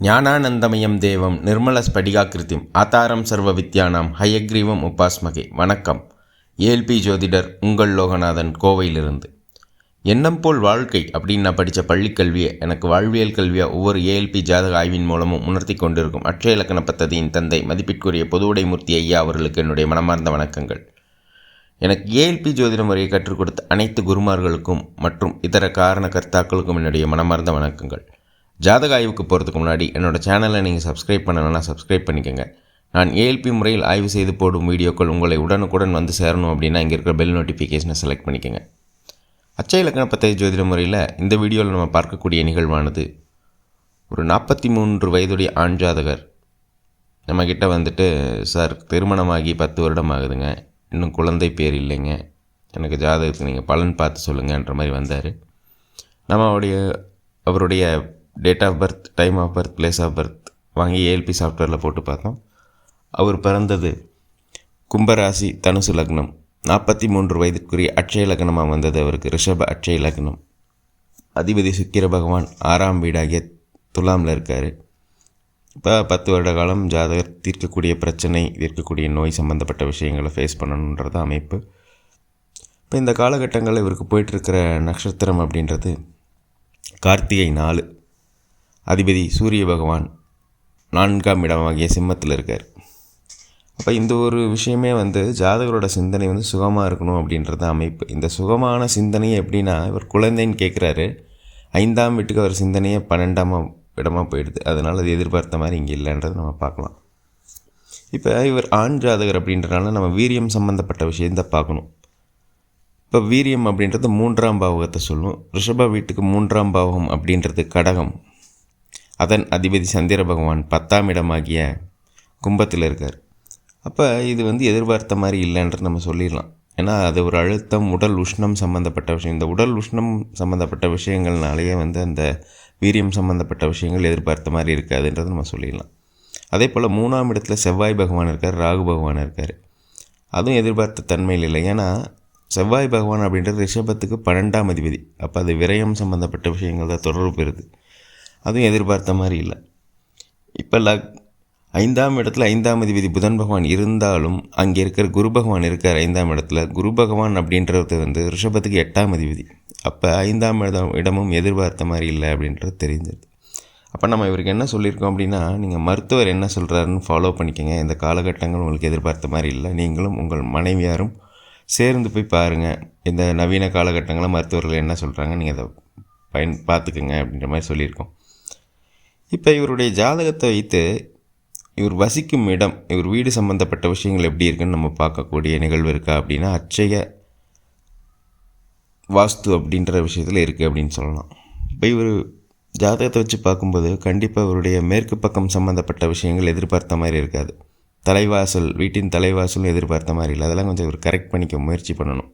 ஞானானந்தமயம் தேவம் நிர்மல ஸ்படிகாக்கிருத்திம் ஆதாரம் சர்வ வித்யானாம் ஹயக்ரீவம் உபாஸ்மகே. வணக்கம். ஏல்பி ஜோதிடர் உங்கள் லோகநாதன் கோவையிலிருந்து. எண்ணம் போல் வாழ்க்கை அப்படின்னு நான் படித்த பள்ளிக்கல்வியை எனக்கு வாழ்வியல் கல்வியாக ஒவ்வொரு ஏஎல்பி ஜாதக ஆய்வின் மூலமும் உணர்த்தி கொண்டிருக்கும் அற்ற இலக்கண பத்ததியின் தந்தை மதிப்பிற்குரிய பொதுவுடைமூர்த்தி ஐயா அவர்களுக்கு என்னுடைய மனமார்ந்த வணக்கங்கள். எனக்கு ஏஎல்பி ஜோதிட முறையை கற்றுக் கொடுத்த அனைத்து குருமார்களுக்கும் மற்றும் இதர காரண கர்த்தாக்களுக்கும் என்னுடைய மனமார்ந்த வணக்கங்கள். ஜாதக ஆய்வுக்கு போகிறதுக்கு முன்னாடி என்னோடய சேனலை நீங்கள் சப்ஸ்கிரைப் பண்ணலைன்னா சப்ஸ்கிரைப் பண்ணிக்கோங்க. நான் ஏஎல்பி முறையில் ஆய்வு செய்து போடும் வீடியோக்கள் உங்களை உடனுக்குடன் வந்து சேரணும் அப்படின்னா இங்கே இருக்கிற பெல் நோட்டிஃபிகேஷனை செலக்ட் பண்ணிக்கோங்க. அச்சை இலக்கண பத்தை ஜோதிட முறையில் இந்த வீடியோவில் நம்ம பார்க்கக்கூடிய நிகழ்வானது ஒரு நாற்பத்தி மூன்று வயதுடைய ஆண் ஜாதகர். நம்மக்கிட்ட வந்துட்டு சார் திருமணமாகி பத்து வருடம் ஆகுதுங்க. இன்னும் குழந்தை பேர் இல்லைங்க. எனக்கு ஜாதகத்துக்கு நீங்கள் பலன் பார்த்து சொல்லுங்கன்ற மாதிரி வந்தார். நம்ம அவருடைய அவருடைய date of birth time of birth place of birth வாங்கி ஏஎல்பி சாஃப்ட்வேரில் போட்டு பார்த்தோம். அவர் பிறந்தது கும்பராசி தனுசு லக்னம். நாற்பத்தி மூன்று வயதிற்குரிய அட்சய லக்னமாக வந்தது அவருக்கு. ரிஷப அட்சய லக்னம். அதிபதி சுக்கிர பகவான் ஆறாம் வீடாகிய துலாமில் இருக்கார். இப்போ பத்து வருட காலம் ஜாதகர் தீர்க்கக்கூடிய பிரச்சனை தீர்க்கக்கூடிய நோய் சம்மந்தப்பட்ட விஷயங்களை ஃபேஸ் பண்ணணுன்றது அமைப்பு. இப்போ இந்த காலகட்டங்களில் இவருக்கு போயிட்டுருக்கிற நட்சத்திரம் அப்படின்றது கார்த்திகை நாலு. அதிபதி சூரிய பகவான் நான்காம் இடமாகிய சிம்மத்தில் இருக்கார். அப்போ இந்த ஒரு விஷயமே வந்து ஜாதகரோட சிந்தனை வந்து சுகமாக இருக்கணும் அப்படின்றது அமைப்பு. இந்த சுகமான சிந்தனை எப்படின்னா இவர் குழந்தைன்னு கேட்குறாரு ஐந்தாம் வீட்டுக்கு அவர் சிந்தனையே பன்னெண்டாம் இடமாக போயிடுது. அதனால் அது எதிர்பார்த்த மாதிரி இங்கே இல்லைன்றது நம்ம பார்க்கலாம். இப்போ இவர் ஆண் ஜாதகர் அப்படின்றனால நம்ம வீரியம் சம்மந்தப்பட்ட விஷயந்தான் பார்க்கணும். இப்போ வீரியம் அப்படின்றது மூன்றாம் பாவகத்தை சொல்லும். ரிஷப வீட்டுக்கு மூன்றாம் பாவகம் அப்படின்றது கடகம். அதன் அதிபதி சந்திர பகவான் பத்தாம் இடமாகிய கும்பத்தில் இருக்கார். அப்போ இது வந்து எதிர்பார்த்த மாதிரி இல்லைன்றது நம்ம சொல்லிடலாம். ஏன்னா அது ஒரு அழுத்தம் உடல் உஷ்ணம் சம்மந்தப்பட்ட விஷயம். இந்த உடல் உஷ்ணம் சம்மந்தப்பட்ட விஷயங்கள்னாலேயே வந்து அந்த வீரியம் சம்மந்தப்பட்ட விஷயங்கள் எதிர்பார்த்த மாதிரி இருக்காதுன்றது நம்ம சொல்லிடலாம். அதே போல் மூணாம் இடத்துல செவ்வாய் பகவான் இருக்கார் ராகு பகவான் இருக்கார். அதுவும் எதிர்பார்த்த தன்மையில் இல்லை. ஏன்னா செவ்வாய் பகவான் அப்படின்றது ரிஷபத்துக்கு பன்னெண்டாம் அதிபதி. அப்போ அது விரயம் சம்மந்தப்பட்ட விஷயங்கள் தான் தொடர்பு பெறுது. அதுவும் எதிர்பார்த்த மாதிரி இல்லை. இப்போ லக் ஐந்தாம் இடத்துல ஐந்தாம் அதிபதி புதன் பகவான் இருந்தாலும் அங்கே இருக்கிற குரு பகவான் இருக்கார் ஐந்தாம் இடத்துல. குரு பகவான் அப்படின்றது வந்து ரிஷபத்துக்கு எட்டாம் அதிபதி. அப்போ ஐந்தாம் இடம் இடமும் எதிர்பார்த்த மாதிரி இல்லை அப்படின்றது தெரிஞ்சது. அப்போ நம்ம இவருக்கு என்ன சொல்லியிருக்கோம் அப்படின்னா நீங்கள் மருத்துவர் என்ன சொல்கிறாருன்னு ஃபாலோ பண்ணிக்கோங்க. இந்த காலகட்டங்கள் உங்களுக்கு எதிர்பார்த்த மாதிரி இல்லை. நீங்களும் உங்கள் மனைவியாரும் சேர்ந்து போய் பாருங்கள் இந்த நவீன காலகட்டங்களில் மருத்துவர்கள் என்ன சொல்கிறாங்க நீங்கள் அதை பயன் பார்த்துக்குங்க அப்படின்ற மாதிரி சொல்லியிருக்கோம். இப்போ இவருடைய ஜாதகத்தை வைத்து இவர் வசிக்கும் இடம் இவர் வீடு சம்மந்தப்பட்ட விஷயங்கள் எப்படி இருக்குன்னு நம்ம பார்க்கக்கூடிய நிகழ்வு இருக்கா அப்படின்னா அச்சய வாஸ்து அப்படின்ற விஷயத்தில் இருக்குது அப்படின்னு சொல்லலாம். இப்போ இவர் ஜாதகத்தை வச்சு பார்க்கும்போது கண்டிப்பாக இவருடைய மேற்கு பக்கம் சம்மந்தப்பட்ட விஷயங்கள் எதிர்பார்த்த மாதிரி இருக்காது. தலைவாசல் வீட்டின் தலைவாசலும் எதிர்பார்த்த மாதிரி இல்லை. அதெல்லாம் கொஞ்சம் இவர் கரெக்ட் பண்ணிக்க முயற்சி பண்ணணும்.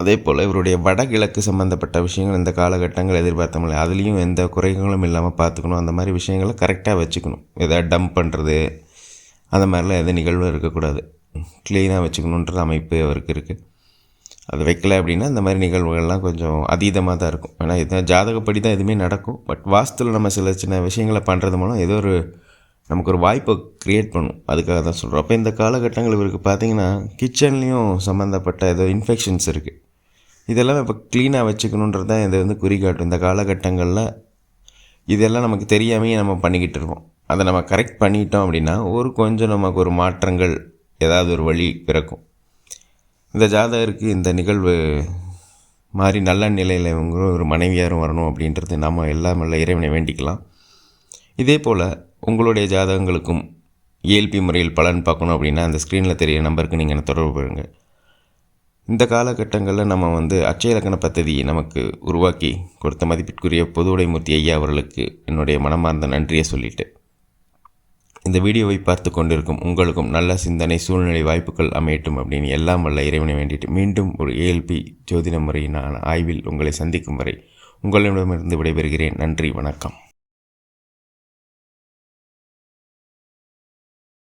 அதே போல் இவருடைய வடகிழக்கு சம்மந்தப்பட்ட விஷயங்கள் இந்த காலகட்டங்கள் எதிர்பார்த்தமில்லை அதுலேயும் எந்த குறைகளும் இல்லாமல் பார்த்துக்கணும். அந்த மாதிரி விஷயங்களை கரெக்டாக வச்சுக்கணும். எதாவது டம்ப் பண்ணுறது அந்த மாதிரிலாம் எந்த நிகழ்வும் இருக்கக்கூடாது. க்ளீனாக வச்சுக்கணுன்ற அமைப்பு அவருக்கு இருக்குது அது வைக்கல அப்படின்னா இந்த மாதிரி நிகழ்வுகள்லாம் கொஞ்சம் அதீதமாக தான் இருக்கும். ஏன்னா இதுதான் ஜாதகப்படி தான் எதுவுமே நடக்கும். பட் வாஸ்துவில் நம்ம சில சின்ன விஷயங்களை பண்ணுறது மூலம் ஏதோ ஒரு நமக்கு ஒரு வாய்ப்பை க்ரியேட் பண்ணும். அதுக்காக தான் சொல்கிறோம் அப்போ இந்த காலகட்டங்கள் இவருக்கு பார்த்திங்கன்னா கிச்சன்லேயும் சம்மந்தப்பட்ட ஏதோ இன்ஃபெக்ஷன்ஸ் இருக்குது இதெல்லாம் இப்போ க்ளீனாக வச்சுக்கணுன்றது தான் இதை வந்து குறிகாட்டும் இந்த காலகட்டங்களில் இதெல்லாம் நமக்கு தெரியாமையே நம்ம பண்ணிக்கிட்டு இருக்கோம். அதை நம்ம கரெக்ட் பண்ணிட்டோம் அப்படின்னா ஒரு கொஞ்சம் நமக்கு ஒரு மாற்றங்கள் ஏதாவது ஒரு வழி பிறக்கும். இந்த ஜாதகருக்கு இந்த நிகழ்வு மாதிரி நல்ல நிலையில் இவங்க ஒரு மனைவியாரும் வரணும் அப்படின்றது நம்ம எல்லாம் நல்ல இறைவனை வேண்டிக்கலாம். இதே போல் உங்களுடைய ஜாதகங்களுக்கும் இயல்பி முறையில் பலன் பார்க்கணும் அப்படின்னா அந்த ஸ்க்ரீனில் தெரிய நம்பருக்கு நீங்கள் தொடர்பு பெறுங்கள் இந்த காலகட்டங்களில் நம்ம வந்து அச்சய இலக்கண பദ്ധதி நமக்கு உருவாக்கி கொடுத்த மதிப்பிற்குரிய பொதுவுடைமூர்த்தி ஐயா அவர்களுக்கு என்னுடைய மனமார்ந்த நன்றியை சொல்லிட்டு. இந்த வீடியோவை பார்த்து கொண்டிருக்கும் உங்களுக்கும் நல்ல சிந்தனை சூழ்நிலை வாய்ப்புகள் அமையட்டும் அப்படின்னு எல்லாம் வல்ல இறைவனை வேண்டிட்டு மீண்டும் ஒரு ஏஎல்பி ஜோதிட முறையினான ஆய்வில் உங்களை சந்திக்கும் வரை உங்களிடமிருந்து விடைபெறுகிறேன். நன்றி வணக்கம்.